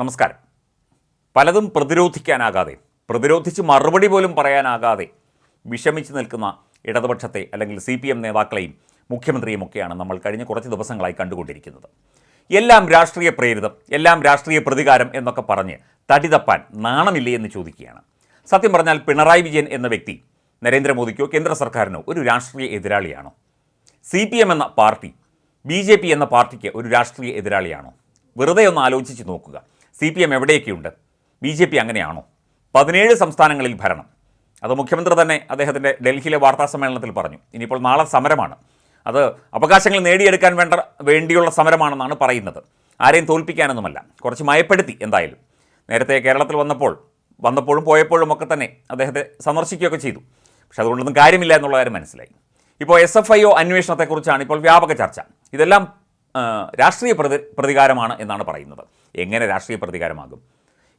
നമസ്കാരം. പലതും പ്രതിരോധിക്കാനാകാതെ പ്രതിരോധിച്ച് മറുപടി പോലും പറയാനാകാതെ വിഷമിച്ച് നിൽക്കുന്ന ഇടതുപക്ഷത്തെ അല്ലെങ്കിൽ സി പി എം നേതാക്കളെയും മുഖ്യമന്ത്രിയും ഒക്കെയാണ് നമ്മൾ കഴിഞ്ഞ കുറച്ച് ദിവസങ്ങളായി കണ്ടുകൊണ്ടിരിക്കുന്നത്. എല്ലാം രാഷ്ട്രീയ പ്രേരിതം എല്ലാം രാഷ്ട്രീയ പ്രതികാരം എന്നൊക്കെ പറഞ്ഞ് തടിതപ്പാൻ നാണമില്ലേ എന്ന് ചോദിക്കുകയാണ്. സത്യം പറഞ്ഞാൽ പിണറായി വിജയൻ എന്ന വ്യക്തി നരേന്ദ്രമോദിക്കോ കേന്ദ്ര സർക്കാരിനോ ഒരു രാഷ്ട്രീയ എതിരാളിയാണോ? സി പി എം എന്ന പാർട്ടി ബി ജെ പി എന്ന പാർട്ടിക്ക് ഒരു രാഷ്ട്രീയ എതിരാളിയാണോ? വെറുതെ ഒന്ന് ആലോചിച്ച് നോക്കുക. സി പി എം എവിടെയൊക്കെയുണ്ട് ബി ജെ പി അങ്ങനെയാണോ? പതിനേഴ് സംസ്ഥാനങ്ങളിൽ ഭരണം. അത് മുഖ്യമന്ത്രി തന്നെ അദ്ദേഹത്തിന്റെ ഡൽഹിയിലെ വാർത്താ സമ്മേളനത്തിൽ പറഞ്ഞു. ഇനിയിപ്പോൾ നാളെ സമരമാണ്. അത് അവകാശങ്ങൾ നേടിയെടുക്കാൻ വേണ്ട വേണ്ടിയുള്ള സമരമാണെന്നാണ് പറയുന്നത്. ആരെയും തോൽപ്പിക്കാനൊന്നുമല്ല. കുറച്ച് മയപ്പെടുത്തി എന്തായാലും. നേരത്തെ കേരളത്തിൽ വന്നപ്പോൾ വന്നപ്പോഴും പോയപ്പോഴും ഒക്കെ തന്നെ അദ്ദേഹത്തെ സന്ദർശിക്കുകയൊക്കെ ചെയ്തു. പക്ഷെ അതുകൊണ്ടൊന്നും കാര്യമില്ല എന്നുള്ള കാര്യം മനസ്സിലായി. ഇപ്പോൾ എസ് എഫ് ഐ ഒ അന്വേഷണത്തെക്കുറിച്ചാണ് ഇപ്പോൾ വ്യാപക ചർച്ച. ഇതെല്ലാം രാഷ്ട്രീയ പ്രതി പ്രതികാരമാണ് എന്നാണ് പറയുന്നത്. എങ്ങനെ രാഷ്ട്രീയ പ്രതികാരമാകും?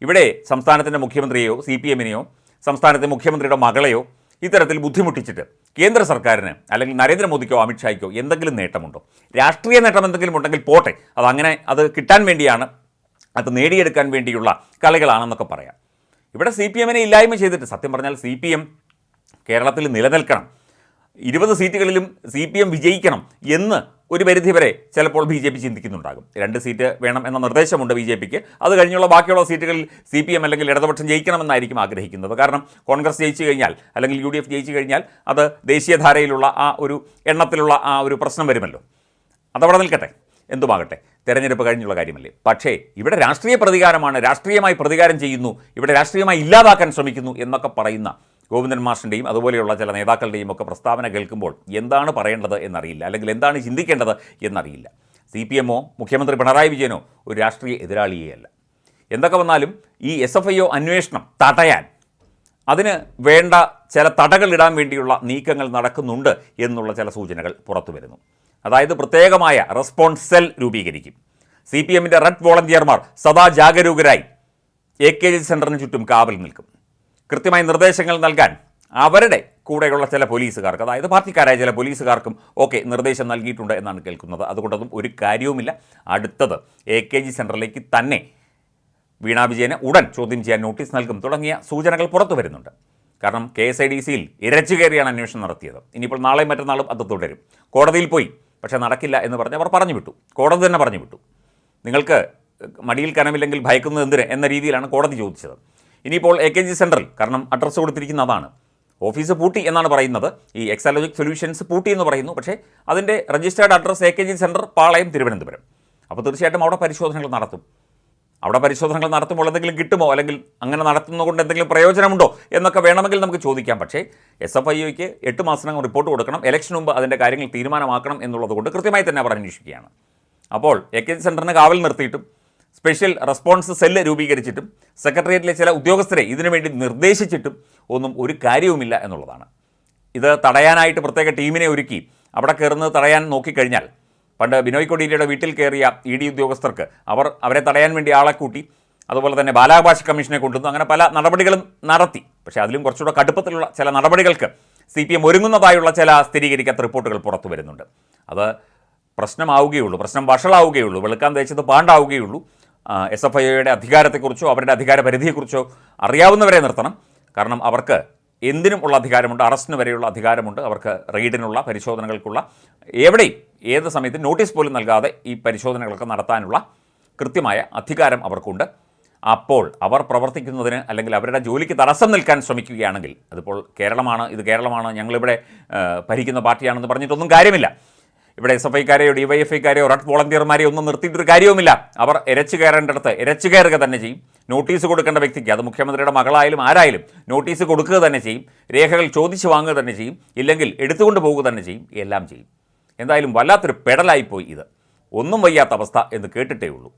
ഇവിടെ സംസ്ഥാനത്തിന്റെ മുഖ്യമന്ത്രിയെയോ സി പി എമ്മിനെയോ സംസ്ഥാനത്തെ മുഖ്യമന്ത്രിയുടെ മകളെയോ ഇത്തരത്തിൽ ബുദ്ധിമുട്ടിച്ചിട്ട് കേന്ദ്ര സർക്കാരിന് അല്ലെങ്കിൽ നരേന്ദ്രമോദിക്കോ അമിത്ഷായ്ക്കോ എന്തെങ്കിലും നേട്ടമുണ്ടോ? രാഷ്ട്രീയ നേട്ടം എന്തെങ്കിലും ഉണ്ടെങ്കിൽ പോട്ടെ. അതങ്ങനെ അത് കിട്ടാൻ വേണ്ടിയാണ് അത് നേടിയെടുക്കാൻ വേണ്ടിയുള്ള കളികളാണെന്നൊക്കെ പറയാം. ഇവിടെ സി പി എമ്മിനെ ഇല്ലായ്മ ചെയ്തിട്ട് സത്യം പറഞ്ഞാൽ സി പി എം കേരളത്തിൽ നിലനിൽക്കണം. ഇരുപത് സീറ്റുകളിലും സി പി എം വിജയിക്കണം എന്ന് ഒരു പരിധി വരെ ചിലപ്പോൾ ബി ജെ പി ചിന്തിക്കുന്നുണ്ടാകും. രണ്ട് സീറ്റ് വേണം എന്ന നിർദ്ദേശമുണ്ട് ബി ജെ പിക്ക്. അത് കഴിഞ്ഞുള്ള ബാക്കിയുള്ള സീറ്റുകളിൽ സി പി എം അല്ലെങ്കിൽ ഇടതുപക്ഷം ജയിക്കണമെന്നായിരിക്കും ആഗ്രഹിക്കുന്നത്. കാരണം കോൺഗ്രസ് ജയിച്ചു കഴിഞ്ഞാൽ അല്ലെങ്കിൽ യു ഡി എഫ് ജയിച്ചു കഴിഞ്ഞാൽ അത് ദേശീയധാരയിലുള്ള ആ ഒരു എണ്ണത്തിലുള്ള ആ ഒരു പ്രശ്നം വരുമല്ലോ. അതവിടെ നിൽക്കട്ടെ. എന്തുമാകട്ടെ. തെരഞ്ഞെടുപ്പ് കഴിഞ്ഞുള്ള കാര്യമല്ലേ. പക്ഷേ ഇവിടെ രാഷ്ട്രീയ പ്രതികാരമാണ് രാഷ്ട്രീയമായി പ്രതികാരം ചെയ്യുന്നു ഇവിടെ രാഷ്ട്രീയമായി ഇല്ലാതാക്കാൻ ശ്രമിക്കുന്നു എന്നൊക്കെ പറയുന്ന ഗോവിന്ദൻ മാഷിന്റെയും അതുപോലെയുള്ള ചില നേതാക്കളുടെയും ഒക്കെ പ്രസ്താവന കേൾക്കുമ്പോൾ എന്താണ് പറയേണ്ടത് എന്നറിയില്ല. അല്ലെങ്കിൽ എന്താണ് ചിന്തിക്കേണ്ടത് എന്നറിയില്ല. സി പി എമ്മോ മുഖ്യമന്ത്രി പിണറായി വിജയനോ ഒരു രാഷ്ട്രീയ എതിരാളിയെയല്ല. എന്തൊക്കെ വന്നാലും ഈ എസ് എഫ് ഐ ഒ അന്വേഷണം തടയാൻ അതിന് വേണ്ട ചില തടകൾ ഇടാൻ വേണ്ടിയുള്ള നീക്കങ്ങൾ നടക്കുന്നുണ്ട് എന്നുള്ള ചില സൂചനകൾ പുറത്തു വരുന്നു. അതായത് പ്രത്യേകമായ റെസ്പോൺസ് സെൽ രൂപീകരിക്കും. സി പി എമ്മിന്റെ റെഡ് വോളണ്ടിയർമാർ സദാ ജാഗരൂകരായി. എ കെ ജി സെന്ററിന് ചുറ്റും കാവൽ നിൽക്കും. കൃത്യമായ നിർദ്ദേശങ്ങൾ നൽകാൻ അവരുടെ കൂടെയുള്ള ചില പോലീസുകാർക്ക് അതായത് പാർട്ടിക്കാരായ ചില പോലീസുകാർക്കും ഒക്കെ നിർദ്ദേശം നൽകിയിട്ടുണ്ട് എന്നാണ് കേൾക്കുന്നത്. അതുകൊണ്ടൊന്നും ഒരു കാര്യവുമില്ല. അടുത്തത് എ കെ ജി സെന്ററിലേക്ക് തന്നെ വീണാ വിജയനെ ഉടൻ ചോദ്യം ചെയ്യാൻ നോട്ടീസ് നൽകും തുടങ്ങിയ സൂചനകൾ പുറത്തു വരുന്നുണ്ട്. കാരണം കെ എസ് ഐ ഡി സിയിൽ ഇരച്ചു കയറിയാണ് അന്വേഷണം നടത്തിയത്. ഇനിയിപ്പോൾ നാളെയും മറ്റന്നാളും അത് തുടരും. കോടതിയിൽ പോയി. പക്ഷേ നടക്കില്ല എന്ന് പറഞ്ഞ് അവർ പറഞ്ഞു വിട്ടു കോടതി തന്നെ പറഞ്ഞു വിട്ടു നിങ്ങൾക്ക് മടിയിൽ കനമില്ലെങ്കിൽ ഭയക്കുന്നത് എന്തിന് എന്ന രീതിയിലാണ് കോടതി ചോദിച്ചത്. ഇനിയിപ്പോൾ എ കെ ജി സെന്ററിൽ കാരണം അഡ്രസ്സ് കൊടുത്തിരിക്കുന്ന അതാണ്. ഓഫീസ് പൂട്ടി എന്നാണ് പറയുന്നത്. ഈ എക്സാലോജിക് സൊല്യൂഷൻസ് പൂട്ടി എന്ന് പറയുന്നു. പക്ഷേ അതിന്റെ registered address A K G centre Palayam Thiruvananthapuram. അപ്പോൾ തീർച്ചയായിട്ടും അവിടെ പരിശോധനകൾ നടത്തും. അവിടെ പരിശോധനകൾ നടത്തുമ്പോൾ എന്തെങ്കിലും കിട്ടുമോ? അല്ലെങ്കിൽ അങ്ങനെ നടത്തുന്നതുകൊണ്ട് എന്തെങ്കിലും പ്രയോജനമുണ്ടോ? എന്നൊക്കെ വേണമെങ്കിൽ നമുക്ക് ചോദിക്കാം. പക്ഷേ എസ് എഫ് ഐ ഒക്ക് എട്ട് മാസത്തിനകം റിപ്പോർട്ട് കൊടുക്കണം. ഇലക്ഷൻ മുമ്പ് അതിന്റെ കാര്യങ്ങൾ തീരുമാനമാക്കണം എന്നുള്ളത് കൊണ്ട് കൃത്യമായി തന്നെ അവർ അന്വേഷിക്കുകയാണ്. അപ്പോൾ എ കെ സെന്ററിന് കാവൽ നിർത്തിയിട്ടും സ്പെഷ്യൽ റെസ്പോൺസ് സെല്ല് രൂപീകരിച്ചിട്ടും സെക്രട്ടേറിയറ്റിലെ ചില ഉദ്യോഗസ്ഥരെ ഇതിനുവേണ്ടി നിർദ്ദേശിച്ചിട്ടും ഒന്നും ഒരു കാര്യവുമില്ല എന്നുള്ളതാണ്. ഇത് തടയാനായിട്ട് പ്രത്യേക ടീമിനെ ഒരുക്കി അവിടെ കയറുന്നത് തടയാൻ നോക്കിക്കഴിഞ്ഞാൽ പണ്ട് ബിനോയ് കൊടിയിലയുടെ വീട്ടിൽ കയറിയ ഇ ഡി ഉദ്യോഗസ്ഥർക്ക് അവർ അവരെ തടയാൻ വേണ്ടി ആളെ കൂട്ടി അതുപോലെ തന്നെ ബാലാവകാശ കമ്മീഷനെ കൊണ്ടുവന്നു അങ്ങനെ പല നടപടികളും നടത്തി. പക്ഷേ അതിലും കുറച്ചുകൂടെ കടുപ്പത്തിലുള്ള ചില നടപടികൾക്ക് സി പി എം ഒരുങ്ങുന്നതായുള്ള ചില സ്ഥിരീകരിക്കാത്ത റിപ്പോർട്ടുകൾ പുറത്തു വരുന്നുണ്ട്. അത് പ്രശ്നമാവുകയുള്ളൂ പ്രശ്നം വഷളാവുകയുള്ളൂ വെളുക്കാൻ തേച്ചത് പാണ്ടാവുകയുള്ളൂ. എസ് എഫ് ഐയുടെ അധികാരത്തെക്കുറിച്ചോ അവരുടെ അധികാര പരിധിയെക്കുറിച്ചോ അറിയാവുന്നവരെ നിർത്തണം. കാരണം അവർക്ക് എന്തിനും ഉള്ള അധികാരമുണ്ട് അറസ്റ്റിന് വരെയുള്ള അധികാരമുണ്ട്. അവർക്ക് റെയ്ഡിനുള്ള പരിശോധനകൾക്കുള്ള എവിടെയും ഏത് സമയത്ത് നോട്ടീസ് പോലും നൽകാതെ ഈ പരിശോധനകളൊക്കെ നടത്താനുള്ള കൃത്യമായ അധികാരം അവർക്കുണ്ട്. അപ്പോൾ അവർ പ്രവർത്തിക്കുന്നതിന് അല്ലെങ്കിൽ അവരുടെ ജോലിക്ക് തടസ്സം നിൽക്കാൻ ശ്രമിക്കുകയാണെങ്കിൽ അതിപ്പോൾ കേരളമാണ് ഇത് കേരളമാണ് ഞങ്ങളിവിടെ ഭരിക്കുന്ന പാർട്ടിയാണെന്ന് പറഞ്ഞിട്ടൊന്നും കാര്യമില്ല. ഇവിടെ എസ് എഫ് ഐക്കാരെയോ ഡി വൈ എഫ് ഐക്കാരെയോ റെഡ് വോളണ്ടിയർമാരെയോ ഒന്നും നിർത്തിയിട്ടൊരു കാര്യവുമില്ല. അവർ ഇരച്ചു കയറേണ്ടടുത്ത് ഇരച്ചു കയറുക തന്നെ ചെയ്യും. നോട്ടീസ് കൊടുക്കേണ്ട വ്യക്തിക്ക് അത് മുഖ്യമന്ത്രിയുടെ മകളായാലും ആരായാലും നോട്ടീസ് കൊടുക്കുക തന്നെ ചെയ്യും. രേഖകൾ ചോദിച്ചു വാങ്ങുക തന്നെ ചെയ്യും. ഇല്ലെങ്കിൽ എടുത്തുകൊണ്ട് പോവുക തന്നെ ചെയ്യും. എല്ലാം ചെയ്യും. എന്തായാലും വല്ലാത്തൊരു പെടലായിപ്പോയി ഇത്. ഒന്നും വയ്യാത്ത അവസ്ഥ എന്ന് കേട്ടിട്ടേ ഉള്ളൂ.